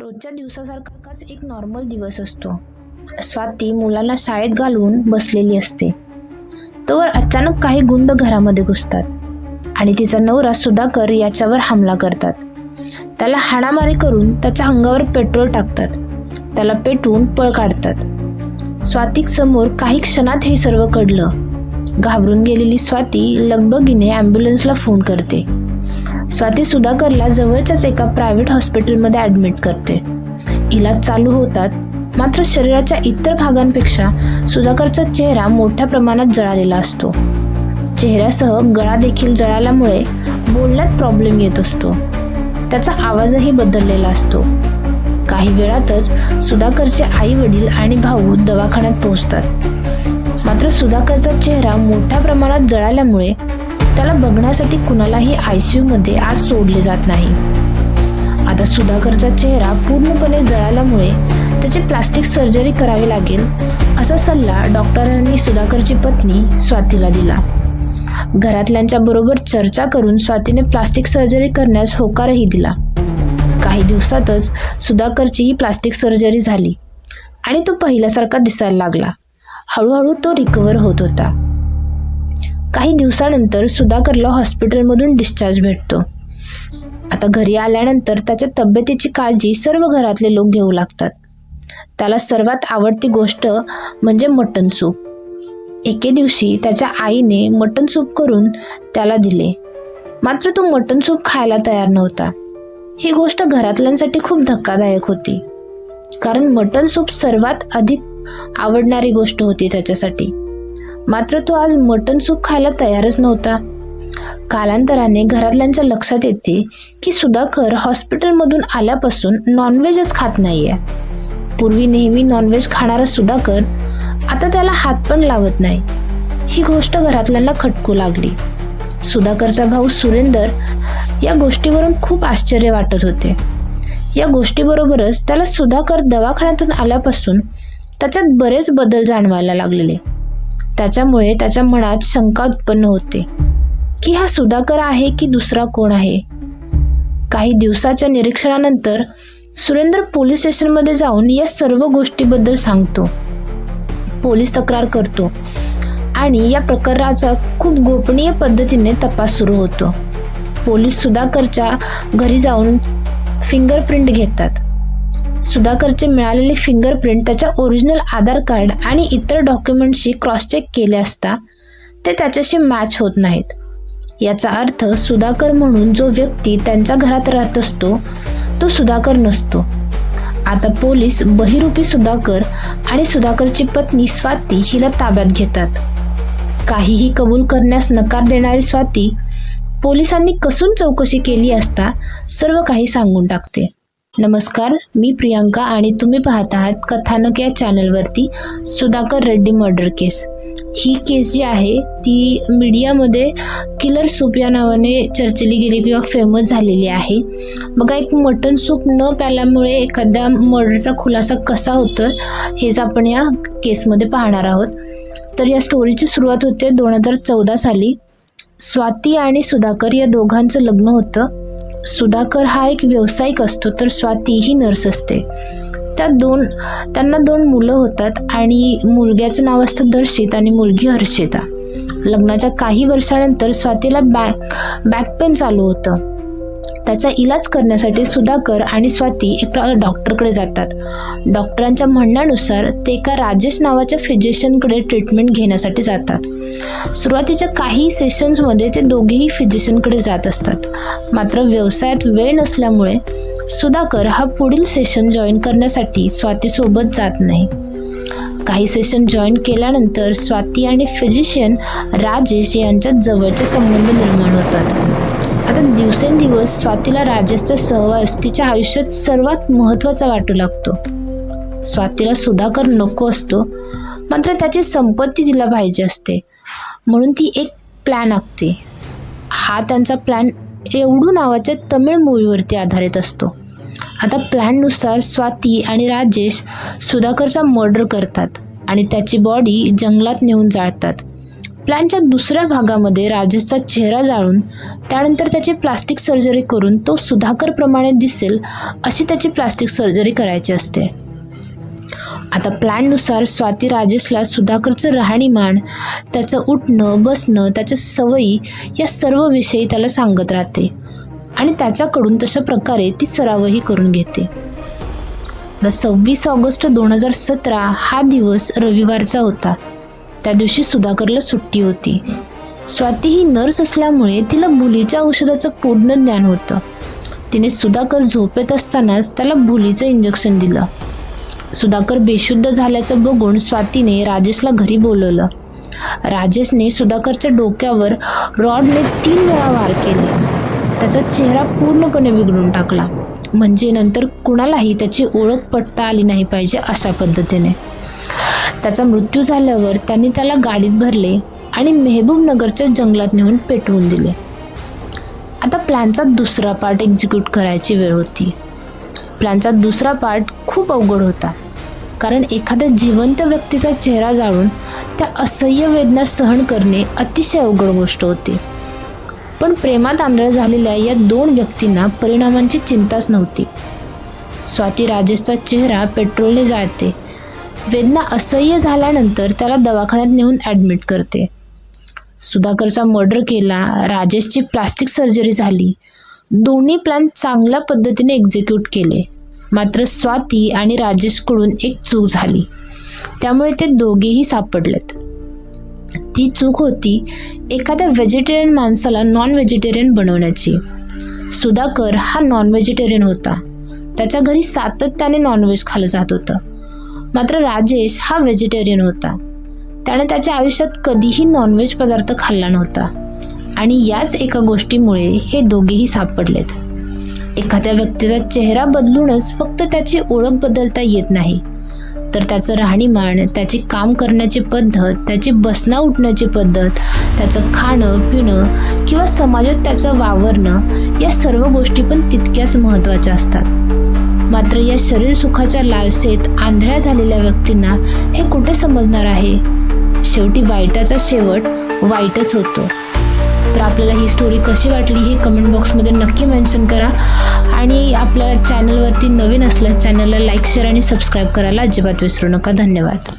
रोजच्या दिवसासारखाच एक नॉर्मल दिवस असतो. स्वाती मुलांना शाळेत घालून बसलेली असते. तोवर अचानक काही गुंड घरामध्ये घुसतात आणि तिचा नवरा सुधाकर याच्यावर हमला करतात. त्याला हाणामारी करून त्याच्या अंगावर पेट्रोल टाकतात. त्याला पेटवून पळ काढतात. स्वातिक समोर काही क्षणात हे सर्व कडलं घाबरून गेलेली स्वाती लगबगीने ॲम्ब्युलन्सला फोन करते. स्वाती सुधाकरला जवळच्याच एका प्रायव्हेट हॉस्पिटलमध्ये ॲडमिट करते. इलाज चालू होतात मात्र शरीराच्या इतर भागांपेक्षा सुधाकरचा चेहरा मोठ्या प्रमाणात जळालेला असतो. चेहऱ्यासह गळा देखील जळाल्यामुळे बोलण्यात प्रॉब्लेम येत असतो. त्याचा आवाजही बदललेला असतो. काही वेळातच सुधाकरचे आई वडील आणि भाऊ दवाखान्यात पोहोचतात. मात्र सुधाकरचा चेहरा मोठ्या प्रमाणात जळाल्यामुळे त्याला बघण्यासाठी कुणालाही आय सी मध्ये आज सोडले जात नाही. आता सुधाकरचा चेहरा पूर्णपणे जळाल्यामुळे त्याची प्लास्टिक सर्जरी करावी लागेल असा सल्ला डॉक्टरांनी सुधाकरची पत्नी स्वातीला दिला. घरातल्यांच्या बरोबर चर्चा करून स्वातीने प्लास्टिक सर्जरी करण्यास होकारही दिला. काही दिवसातच सुधाकरची ही प्लास्टिक सर्जरी झाली आणि तो पहिल्यासारखा दिसायला लागला. हळूहळू तो रिकवर होत होता. काही दिवसानंतर सुधाकरला हॉस्पिटलमधून डिस्चार्ज भेटतो. आता घरी आल्यानंतर त्याच्या तब्येतीची काळजी सर्व घरातले लोक घेऊ लागतात. त्याला सर्वात आवडती गोष्ट म्हणजे मटन सूप. एके दिवशी त्याच्या आईने मटन सूप करून त्याला दिले. मात्र तो मटन सूप खायला तयार नव्हता. ही गोष्ट घरातल्यांसाठी खूप धक्कादायक होती. कारण मटन सूप सर्वात अधिक आवडणारी गोष्ट होती त्याच्यासाठी. मात्र तो आज मटन सूप खायला तयारच नव्हता. कालांतराने घरातल्यांच्या लक्षात येते की सुधाकर हॉस्पिटलमधून आल्यापासून नॉनव्हेजच खात नाहीये. पूर्वी नेहमी नॉनव्हेज खाणारा सुधाकर आता त्याला हात पण लावत नाही. ही गोष्ट घरातल्यांना खटकू लागली. सुधाकरचा भाऊ सुरेंदर या गोष्टीवरून खूप आश्चर्य वाटत होते. या गोष्टीबरोबरच त्याला सुधाकर दवाखान्यातून आल्यापासून त्याच्यात बरेच बदल जाणवायला लागलेले. त्याच्यामुळे त्याच्या मनात शंका उत्पन्न होते. की हा सुधाकर आहे की दुसरा कोण आहे? काही दिवसाच्या निरीक्षणानंतर सुरेंद्र पोलीस स्टेशनमध्ये जाऊन या सर्व गोष्टीबद्दल सांगतो. पोलीस तक्रार करतो आणि या प्रकरणाचा खूप गोपनीय पद्धतीने तपास सुरू होतो. पोलीस सुधाकरच्या घरी जाऊन फिंगरप्रिंट घेतात. सुधाकरचे मिळालेले फिंगरप्रिंट त्याच्या ओरिजिनल आधार कार्ड आणि इतर डॉक्युमेंटशी क्रॉस चेक केले असता ते त्याच्याशी मॅच होत नाहीत. याचा अर्थ सुधाकर म्हणून जो व्यक्ती त्यांच्या घरात राहत असतो तो सुधाकर नसतो. आता पोलीस बहिरूपी सुधाकर आणि सुधाकरची पत्नी स्वाती हिला ताब्यात घेतात. काहीही कबूल करण्यास नकार देणारी स्वाती पोलिसांनी कसून चौकशी केली असता सर्व काही सांगून टाकते. नमस्कार मी प्रियांका आणि तुम्ही पाहत आहात कथानक या चॅनलवरती सुधाकर रेड्डी मर्डर केस. ही केस जी आहे ती मीडियामध्ये किलर सूप या नावाने चर्चेली गेली किंवा फेमस झालेली आहे. बघा एक मटन सूप न प्याल्यामुळे एखाद्या मर्डरचा खुलासा कसा होतो हेच आपण या केसमध्ये पाहणार आहोत. तर या स्टोरीची सुरुवात होते दोन हजार चौदा साली. स्वाती आणि सुधाकर या दोघांचं लग्न होतं. सुधाकर हा एक व्यावसायिक असतो तर स्वाती ही नर्स असते. त्या दोन त्यांना दोन मुलं होतात आणि मुलग्याचं नाव असतं दर्शित आणि मुलगी हर्षिता. लग्नाच्या काही वर्षानंतर स्वातीला बॅक बॅक पेन चालू होतं. त्याचा इलाज करण्यासाठी सुधाकर आणि स्वाती एका डॉक्टरकडे जातात. डॉक्टरांच्या म्हणण्यानुसार ते एका राजेश नावाच्या फिजिशियनकडे ट्रीटमेंट घेण्यासाठी जातात. सुरुवातीच्या काही सेशन्समध्ये ते दोघेही फिजिशियनकडे जात असतात. मात्र व्यवसायात वेळ नसल्यामुळे सुधाकर हा पुढील सेशन जॉईन करण्यासाठी स्वातीसोबत जात नाही. काही सेशन जॉईन केल्यानंतर स्वाती आणि फिजिशियन राजेश यांच्यात जवळचे संबंध निर्माण होतात. आता दिवसेंदिवस स्वातीला राजेशचा सहवास तिच्या आयुष्यात सर्वात महत्त्वाचा वाटू लागतो. स्वातीला सुधाकर नको असतो मात्र त्याची संपत्ती तिला पाहिजे असते. म्हणून ती एक प्लॅन आखते. हा त्यांचा प्लॅन एवढू नावाच्या तमिळ मूवीवरती आधारित असतो. आता प्लॅननुसार स्वाती आणि राजेश सुधाकरचा मर्डर करतात आणि त्याची बॉडी जंगलात नेऊन जाळतात. प्लॅनच्या दुसऱ्या भागामध्ये राजेशचा चेहरा जाळून त्यानंतर त्याची प्लास्टिक सर्जरी करून तो सुधाकरप्रमाणे दिसेल अशी त्याची प्लास्टिक सर्जरी करायची असते. आता प्लॅननुसार स्वाती राजेशला सुधाकरचं राहणीमान त्याचं उठणं बसणं त्याच्या सवयी या सर्व विषयी त्याला सांगत राहते आणि त्याच्याकडून तशा प्रकारे ती सरावही करून घेते. सव्वीस ऑगस्ट दोन हजार सतरा हा दिवस रविवारचा होता. त्या दिवशी सुधाकरला सुट्टी होती. स्वाती ही नर्स असल्यामुळे तिला भुलीच्या औषधाचं पूर्ण ज्ञान होतं. तिने सुधाकर झोपेत असतानाच त्याला भुलीचं इंजेक्शन दिलं. सुधाकर बेशुद्ध झाल्याचं बघून स्वातीने राजेशला घरी बोलवलं. राजेशने सुधाकरच्या डोक्यावर रॉडने तीन वेळा वार केले. त्याचा चेहरा पूर्णपणे बिघडून टाकला. म्हणजे नंतर कुणालाही त्याची ओळख पटता आली नाही पाहिजे अशा पद्धतीने. त्याचा मृत्यू झाल्यावर त्यांनी त्याला गाडीत भरले आणि मेहबूबनगरच्या जंगलात नेऊन पेटवून दिले. आता प्लॅनचा दुसरा पार्ट एक्झिक्यूट करायची वेळ होती. प्लॅनचा दुसरा पार्ट खूप अवघड होता कारण एखाद्या जिवंत व्यक्तीचा चेहरा जाळून त्या असह्य वेदना सहन करणे अतिशय अवघड गोष्ट होती. पण प्रेमात आंधळ झालेल्या या दोन व्यक्तींना परिणामांची चिंताच नव्हती. स्वाती राजेशचा चेहरा पेट्रोलने जाळते वेदना असह्य झाल्यानंतर त्याला दवाखान्यात नेऊन ॲडमिट करते. सुधाकरचा मर्डर केला राजेशची प्लास्टिक सर्जरी झाली. दोन्ही प्लॅन चांगल्या पद्धतीने एक्झिक्यूट केले. मात्र स्वाती आणि राजेशकडून एक चूक झाली. त्यामुळे ते दोघेही सापडलेत. ती चूक होती एखाद्या व्हेजिटेरियन माणसाला नॉन व्हेजिटेरियन बनवण्याची. सुधाकर हा नॉन व्हेजिटेरियन होता. त्याच्या घरी सातत्याने नॉनव्हेज खाल्लं जात होतं. मात्र राजेश हा व्हेजिटेरियन होता. त्याने त्याच्या आयुष्यात कधीही नॉनव्हेज पदार्थ खाल्ला नव्हता. आणि याच एका गोष्टीमुळे हे दोघेही सापडलेत. एखाद्या व्यक्तीचा चेहरा बदलूनच फक्त त्याची ओळख बदलता येत नाही. तर त्याचं राहणीमान त्याची काम करण्याची पद्धत त्याची बसणं उठण्याची पद्धत त्याचं खाणं पिणं किंवा समाजात त्याचं वावरणं या सर्व गोष्टी पण तितक्याच महत्त्वाच्या असतात. मात्र या शरीर सुखाच्या लालसेत आंधळ्या झालेल्या व्यक्तींना हे कुठे समजणार आहे? शेवटी वाईटाचा शेवट वाईटच होतो. तर आपल्याला ही स्टोरी कशी वाटली हे कमेंट बॉक्समध्ये नक्की मेन्शन करा. आणि आपल्या चॅनलवरती नवीन असल्यास चॅनलला लाईक शेअर आणि सबस्क्राईब करायला अजिबात विसरू नका. धन्यवाद.